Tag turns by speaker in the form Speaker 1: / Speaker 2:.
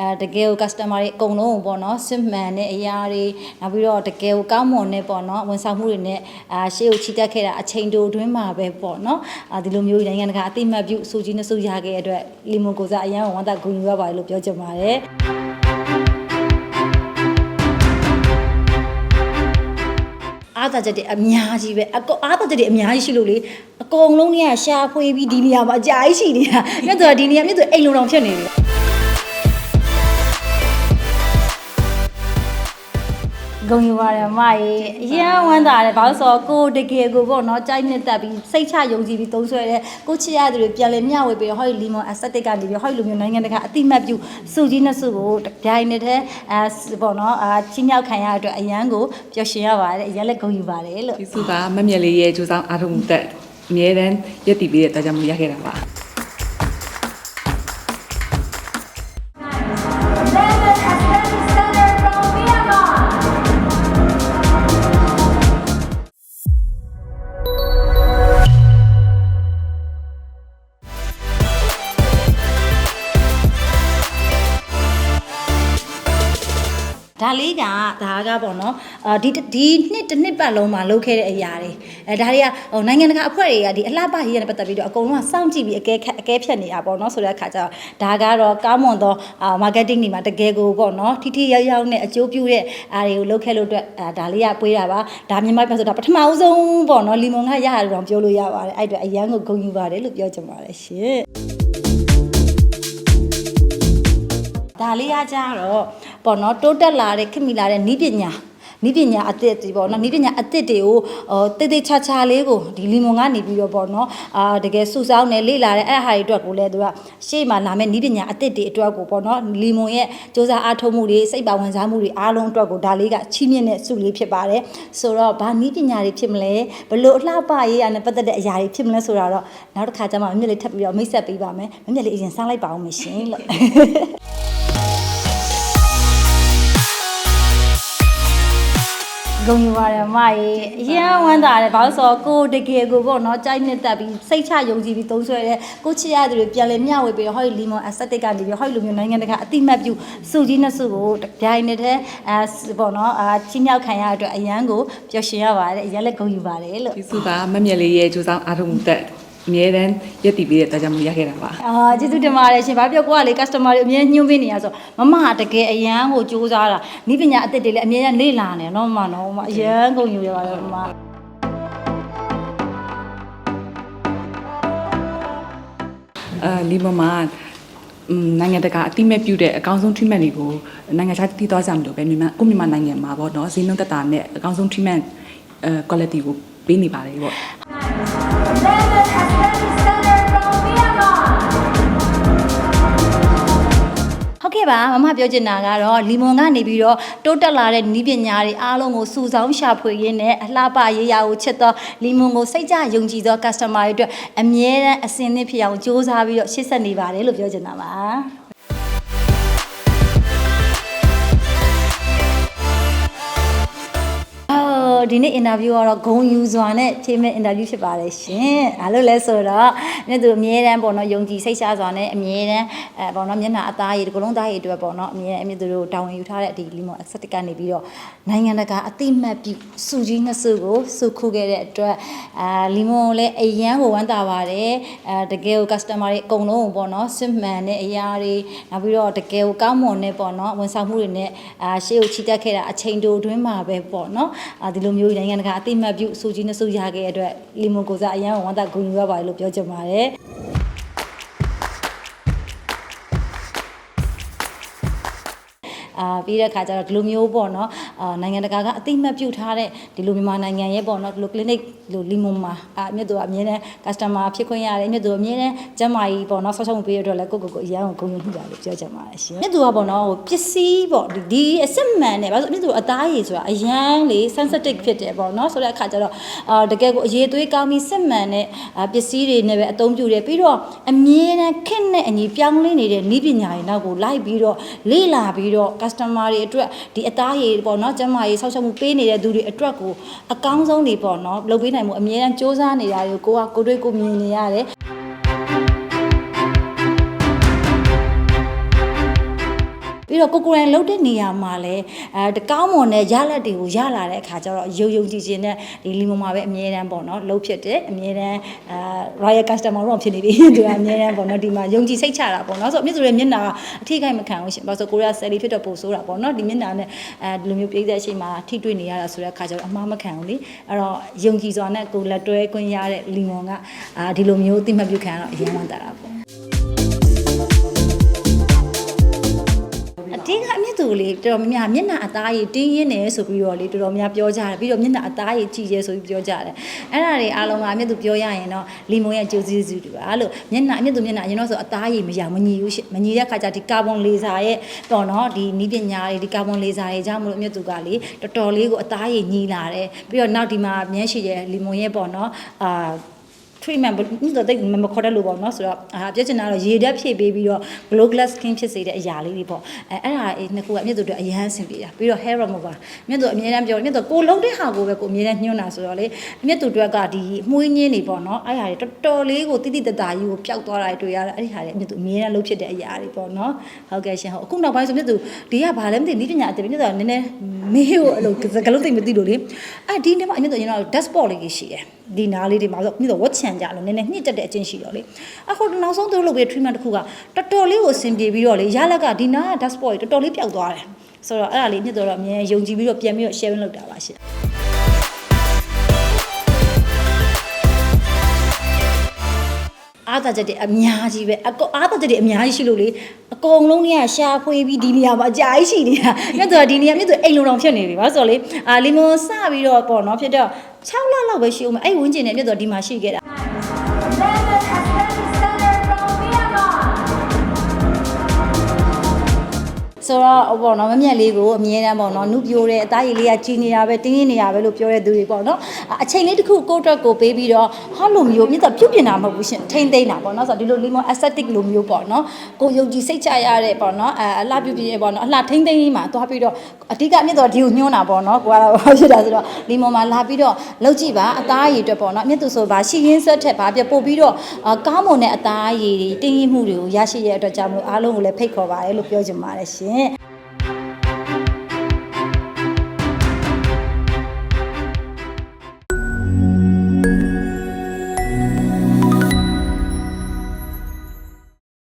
Speaker 1: အဲတကယ်ကို customer တွေအကုန်လုံးကိုပေါ့နော်စစ်မှန်တဲ့အရာတွေနောက်ပြီးတော့တကယ်ကိုကောင်းမွန်တဲ့ပေါ့နော်ဝန်ဆောင်မှုတွေနဲ့အာရှေ့ကိုချီတက်ခဲ့တာအချိန်တိုအတွင်းမှာပဲပေါ့နော်အာဒီလိုမျိုးနိုင်ငံတကာအသိမှတ်ပြုစုကြီးနဲ့စုရခဲ့တဲ့အတွက်လီမွန်ကိုစားအရန်ဝမ်းသာဂုဏ်ယူရပါတယ်လို့ပြောချင်ပါတယ်အားသာချက်တွေအများကြီးပဲအကောအားသာချက်တွေအများကြီးရှိလို့လေအကုန်လုံးကြီးကရှာဖွေပြီးဒီနေရာမှာအကြာကြီးရှိနေတာမြတ်သူကဒီနေရာမြတ်သူအိမ်လုံးတော်ဖြစ်နေတယ် ဂုံယူပါတယ်အမရေအရန်ဝမ်းသာတယ်ဘာလို့ဆိုတော့ကိုတကယ်ကိုပေါ့နော်ကြိုက်နှစ်သက်ပြီးစိတ်ချယုံကြည်ပြီးသုံးဆွဲတယ်ကိုချစ်ရသူတွေပြန်လဲမျှဝေပြီးဟောဒီလီမွန်အဆက်တစ်ကနေပြီးဟောဒီလိုမျိုးနိုင်ငံတကာအတိမတ်ပြုစုကြီးနှစ်စုကိုဗျိုင်းနေတဲ့အဲပေါ့နော်အာချင်းမြောက်ခံရတဲ့အတွက်အရန်ကိုပျော်ရွှင်ရပါတယ်အရန်လည်းဂုံယူပါတယ်လို့
Speaker 2: ကျေးဇူးကမက်မြက်လေးရဲ့ကြိုးစားအားထုတ်မှုတက်အမြဲတမ်းရည်တည်ပြီးတဲ့တာကြောင့်မရခဲ့တာပါ
Speaker 1: ဒါလေးကဒါကပေါ့နော်အာဒီဒီနှစ်တစ်နှစ်ပတ်လုံးမှာလုပ်ခဲ့တဲ့အရာတွေအဲဒါတွေကဟိုနိုင်ငံတကာအဖွဲ့တွေကဒီအလှပရေးရတဲ့ပတ်သက်ပြီးတော့အကုန်လုံးကစောင့်ကြည့်ပြီးအကဲခတ်အကဲဖြတ်နေတာပေါ့နော်ဆိုတဲ့အခါကျတော့ဒါကတော့ကောင်းမွန်သောအာ marketing တွေမှာတကယ်ကိုပေါ့နော်ထိထိရောက်ရောက်နဲ့အကျိုးပြုတဲ့အားတွေကိုလုပ်ခဲ့လို့အတွက်အာဒါလေးကပွေးတာပါဒါမြန်မာပြည်ဆိုတာပထမဦးဆုံးပေါ့နော်လီမွန်ကရရတယ်တော့ပြောလို့ရပါတယ်အဲ့အတွက်အရန်ကိုဂုဏ်ယူပါတယ်လို့ပြောချင်ပါတယ်ရှင်ဒါလေးကကြတော့ ပေါ့နော်တိုးတက်လာတဲ့ခင်မီလာတဲ့နီးပညာနီးပညာအသစ်တွေပေါ့နော်နီးပညာအသစ်တွေကိုဟိုတိတ်တိတ်ချာချာလေးကိုဒီလီမွန်ကနေပြီးတော့ပေါ့နော်အာတကယ်စုဆောင်းနေလေ့လာတဲ့အဲ့ဟာတွေအတွက်ကိုလည်းသူကရှေ့မှာလာမဲ့နီးပညာအသစ်တွေအတွက်ကိုပေါ့နော်လီမွန်ရဲ့စ조사အားထုတ်မှုတွေစိတ်ပါဝင်စားမှုတွေအားလုံးအတွက်ကိုဒါလေးကချီးမြှင့်တဲ့စုလေးဖြစ်ပါတယ်ဆိုတော့ဘာနီးပညာတွေဖြစ်မလဲဘလို့အလှပရေးရနဲ့ပတ်သက်တဲ့အရာတွေဖြစ်မလဲဆိုတာတော့နောက်တစ်ခါကျမှမမြက်လေးထပ်ပြီးတော့မိတ်ဆက်ပေးပါမယ်မမြက်လေးအရင်စမ်းလိုက်ပါအောင်မရှင်လို့ ဂုံယူပါတယ်အမရေအရန်ဝမ်းသာတယ်ဘာလို့ဆိုတော့ကိုတကယ်ကိုပေါ့နော်ကြိုက်နှစ်သက်ပြီးစိတ်ချယုံကြည်ပြီးသုံးဆွဲတယ်ကိုချစ်ရသူတွေပြန်လဲမျှဝေပြီးဟောဒီလီမွန်အဆက်တစ်ကနေပြီးဟောဒီလိုမျိုးနိုင်ငံတကာအတိမတ်ပြုစုကြီးနှစ်စုကိုဗျိုင်းနေတဲ့အဲပေါ့နော်အာချင်းမြောက်ခံရတဲ့အတွက်အရန်ကိုပျော်ရွှင်ရပါတယ်အရန်လည်းဂုံယူပါတယ်လို့
Speaker 2: ကျေးဇူးကမက်မြက်လေးရဲ့ကြိုးစားအားထုတ်မှုတက် အမြဲတမ်းရည်တည်ပြီးတဲ့တာကြောင့်မရခဲ့တာပါ
Speaker 1: အာကျေးဇူးတင်ပါတယ်ရှင်။ဘာပြောကိုကလေ customer တွေအမြဲညှို့ပေးနေရဆိုမမကတကယ်အရန်ကိုစူးစမ်းတာဤပညာအသစ်တွေလည်းအမြဲတမ်းလေ့လာနေနော်မမနော်မအရန်ကုန်ယူရပါတယ်မမ
Speaker 2: အာလီမမာอืมနိုင်ငံတကာအတိမဲ့ပြုတဲ့အကောင်းဆုံး treatment တွေကိုနိုင်ငံခြားတည်သွားကြမလို့ပဲမြန်မာကိုမြန်မာနိုင်ငံမှာပေါ့နော်ဈေးနှုန်းသက်သာနဲ့အကောင်းဆုံး treatment အဲ quality ကိုပေးနေပါတယ်ပေါ့
Speaker 3: Lemon Aesthetic Center from Myanmar.
Speaker 1: ဟုတ်ကဲ့ပါမမပြောချင်တာကတော့လီမွန်ကနေပြီးတော့တိုးတက်လာတဲ့ဤပညာတွေအားလုံးကိုစုဆောင်းရှာဖွေရင်းနဲ့အလှပရေးရာကိုချစ်သောလီမွန်ကိုစိတ်ကြယုံကြည်သော customer တွေအတွက်အမြဲတမ်းအစင်းသစ်ဖြစ်အောင်စူးစမ်းပြီးတော့ရှေ့ဆက်နေပါတယ်လို့ပြောချင်တာပါ အော်ဒီနေ့ interview ကတော့ဂုံယူစွာနဲ့ဖြေမဲ့ interview ဖြစ်ပါတယ်ရှင်။အားလို့လဲဆိုတော့နေ့သူအမြဲတမ်းပေါ့နော်ယုံကြည်စိတ်ချစွာနဲ့အမြဲတမ်းအဲပေါ့နော်မျက်နှာအသားရည်ဒီကလုံးသားရည်အတွက်ပေါ့နော်အမြဲတမ်းအမြဲသူတို့တာဝန်ယူထားတဲ့ဒီ limon aesthetic ကနေပြီးတော့နိုင်ငံတကာအသိမှတ်ပြုစုကြီးနှစ်စုကိုစုခုခဲ့တဲ့အတွက်အာ limon ကိုလည်းအရန်ကိုဝမ်းသာပါတယ်အဲတကယ်ကို customer တွေအကုန်လုံးကိုပေါ့နော်စစ်မှန်တဲ့အရာတွေနောက်ပြီးတော့တကယ်ကိုကောင်းမွန်တဲ့ပေါ့နော်ဝန်ဆောင်မှုတွေနဲ့အာရှေ့ကိုချီတက်ခဲ့တာအချိန်တိုအတွင်းမှာပဲပေါ့နော်အာဒီလိုမျိုးနိုင်ငံတကာအသိမှတ်ပြုစုကြီးနှစ်စုရခဲ့တဲ့အတွက် limon ကိုစားအရန်ကိုဝမ်းသာဂုဏ်ယူရပါတယ်လို့ပြောချင်ပါတယ် အာပြီးတဲ့ခါကျတော့ဒီလိုမျိုးပေါ့နော်အာနိုင်ငံတကာကအသိမှတ်ပြုထားတဲ့ဒီလိုမြန်မာနိုင်ငံရဲ့ပေါ့နော်ဒီလို clinic လိုလီမွန်မှာအာမြတ်သူကအမြဲတမ်း customer ဖြစ်ခွင့်ရတယ်မြတ်သူအမြဲတမ်းကျန်းမာရေးပေါ့နော်ဆောက်ရှောက်မှုပေးရတဲ့အတွက်လည်းကိုယ့်ကိုယ်ကိုအရန်ကိုဂုဏ်ယူမှုပါလို့ပြောချင်ပါတယ်ရှင်မြတ်သူကပေါ့နော်ဟိုပစ္စည်းပေါ့ဒီဒီအစစ်မှန်နဲ့ဘာလို့မြတ်သူအသားရည်ဆိုတာအရန်လေ sensitive ဖြစ်တယ်ပေါ့နော်ဆိုတဲ့အခါကျတော့အာတကယ်ကိုအရေးသွေးကောင်းပြီးစစ်မှန်တဲ့အာပစ္စည်းတွေနဲ့ပဲအသုံးပြုတယ်ပြီးတော့အမြဲတမ်းခင့်နဲ့အညီပြောင်းလဲနေတဲ့ဤပညာတွေနောက်ကိုလိုက်ပြီးတော့လေ့လာပြီးတော့ customer တွေအတွက်ဒီအသားရည်ပေါ့နော်ကျန်းမာရေးဆောက်ရှောက်မှုပေးနေတဲ့သူတွေအတွက်ကိုအကောင်းဆုံးတွေပေါ့နော်လုပ်ပေးနိုင်မှုအမြဲတမ်းစ조사နေတာတွေကိုကိုကကိုတွေ့ကိုမြင်နေရတယ် ပြီးတော့ကိုကိုရိုင်းလှုပ်တဲ့နေရာမှာလည်းအဲတကောင်းမွန်တဲ့ရလက်တွေကိုရလာတဲ့အခါကျတော့ယုံယုံကြည်ကြည်နဲ့ဒီလီမွန်မှာပဲအမြဲတမ်းပေါ့နော်လှုပ်ဖြစ်တယ်အမြဲတမ်းအဲ royal customer တော့ဖြစ်နေပြီသူကအမြဲတမ်းပေါ့နော်ဒီမှာယုံကြည်စိတ်ချတာပေါ့နော်ဆိုတော့မြစ်သူရဲ့မျက်နှာကအထီးခိုက်မခံဘူးရှင်ဘာလို့ဆိုကိုရီးယားဆယ်လီဖြစ်တော့ပို့ဆိုးတာပေါ့နော်ဒီမျက်နှာနဲ့အဲဒီလိုမျိုးပြိသက်ရှိမှထိတွေ့နေရတာဆိုတဲ့အခါကျတော့အမှားမခံဘူးလေအဲ့တော့ယုံကြည်စွာနဲ့ကိုလက်တွဲခွင့်ရတဲ့လီမွန်ကအာဒီလိုမျိုးအသိမှတ်ပြုခံရတော့အရင်မှန်တာတာ ပေါ့အတင်းကအမြင့်သူလေးတော်တော်များများမျက်နှာအသားရည်တင်းရင်းနေဆိုပြီးတော့လေတော်တော်များပြောကြတယ်ပြီးတော့မျက်နှာအသားရည်ကြည်ရဲဆိုပြီးပြောကြတယ်အဲ့ဒါတွေအားလုံးကအမြင့်သူပြောရရင်တော့လီမွန်ရဲ့ကြိုးစည်းစုတူပါလို့မျက်နှာအမြင့်သူမျက်နှာအရင်တော့ဆိုအသားရည်မရမညီဘူးရှင့်မညီတဲ့ခါကျဒီကာဗွန်လေဆာရဲ့ပေါ့နော်ဒီနီးပညာတွေဒီကာဗွန်လေဆာတွေကြောင့်မလို့အမြင့်သူကလေတော်တော်လေးကိုအသားရည်ညီလာတယ်ပြီးတော့နောက်ဒီမှာမျက်ရှိရဲ့လီမွန်ရဲ့ပေါ့နော်အာ treatment ဘယ်လိုတိတ်မခေါ်တယ်လို့ပေါ့နော်ဆိုတော့အာပြည့်ချင်တာတော့ရေဓာတ်ဖြည့်ပေးပြီးတော့ glow glass skin ဖြစ်စေတဲ့အရာလေးတွေပေါ့အဲအဲ့ဒါအေးနှစ်ခုကအမြင့်သူတို့အရန်အဆင်ပြေတာပြီးတော့ hair remover မြင့်သူအမြဲတမ်းပြောမြင့်သူကိုလုံးတဲ့ဟာကိုပဲကိုအမြဲတမ်းညွှန်းတာဆိုတော့လေမြင့်သူတို့ကဒီမှုင်းညင်းနေပေါ့နော်အဲ့ဟာတွေတော်တော်လေးကိုတိတိတတာကြီးကိုပျောက်သွားတာတွေ့ရတယ်အဲ့ဒီဟာတွေအမြင့်သူအမြဲတမ်းလုပ်ဖြစ်တဲ့အရာတွေပေါ့နော်ဟုတ်ကဲ့ရှင်ဟုတ်အခုနောက်ပိုင်းဆိုမြင့်သူဒီကဘာလဲမသိဒီပညာအတမြင့်သူကနည်းနည်းမေးကိုအဲ့လိုစကလုံးသိမသိလို့လေအဲ့ဒီနေ့မှအမြင့်သူကျွန်တော် dashboard လေးကြီးရှိတယ် ဒီနားလေးတွေမှာဆိုမြင့်သူဝတ်ချန်ကြလို့နည်းနည်းညှစ်တက်တဲ့အချင်းရှိတော့လေအခုနောက်ဆုံးသူတို့လုပ်ပြီး treatment တစ်ခုကတော်တော်လေးကိုအဆင်ပြေပြီးတော့လေရလက်ကဒီနားက dashboard တော်တော်လေးပျောက်သွားတယ်ဆိုတော့အဲ့ဒါလေးညှစ်တော့အမြဲယုံကြည်ပြီးတော့ပြန်ပြီးတော့ sharing လုပ်တာပါရှင် အားသာချက်တွေအများကြီးပဲအကောအားသာချက်တွေအများကြီးရှိလို့လေအကုန်လုံးเนี่ยရှာဖွေပြီးဒီနေရာမှာအကြာကြီးရှိနေတာမြတ်သူကဒီနေရာမြတ်သူအိမ်လုံးတော်ဖြစ်နေပြီပါဆိုတော့လေအာလီမွန်စပြီးတော့ပေါ့နော်ဖြစ်တော့6လလောက်ပဲရှိဦးမယ်အဲ့ဝင်းကျင်နဲ့မြတ်သူကဒီမှာရှိခဲ့တာ
Speaker 3: Amanda Aesthetic Center from Myanmar.
Speaker 1: ဆိုတော့ဟိုပေါ့နော်မမြက်လေးကိုအမြဲတမ်းပေါ့နော်နုပြိုးတဲ့အသားရည်လေးကကြီးနေတာပဲတင်းရင်းနေတာပဲလို့ပြောတဲ့သူတွေပေါ့နော် အအချိန်လေးတစ်ခုကိုယ့်အတွက်ကိုပေးပြီးတော့ဟာလိုမျိုးမြတ်တော့ပြုတ်ပြင်တာမဟုတ်ဘူးရှင်ထိမ့်သိမ့်တာပေါ့နော်ဆိုတော့ဒီလို lemon aesthetic လိုမျိုးပေါ့နော်ကိုယုံကြည်စိတ်ချရတဲ့ပေါ့နော်အအလှပြုတ်ပြင်ပေါ့နော်အလှထိမ့်သိမ့်မှာသွားပြီးတော့အဓိကမြတ်တော့ဒီကိုညွှန်းတာပေါ့နော်ကိုကတော့ဘာဖြစ်တာဆိုတော့ lemon မှာလာပြီးတော့လောက်ကြည့်ပါအသားရည်အတွက်ပေါ့နော်မြတ်သူဆိုပါရှိရင်းဆက်ထက်ပါပြပို့ပြီးတော့အကောင်းမွန်တဲ့အသားရည်တွေတင်းရင်းမှုတွေကိုရရှိရတဲ့အတွက်ကြောင့်မို့အားလုံးကိုလည်းဖိတ်ခေါ်ပါတယ်လို့ပြောချင်ပါတယ်ရှင်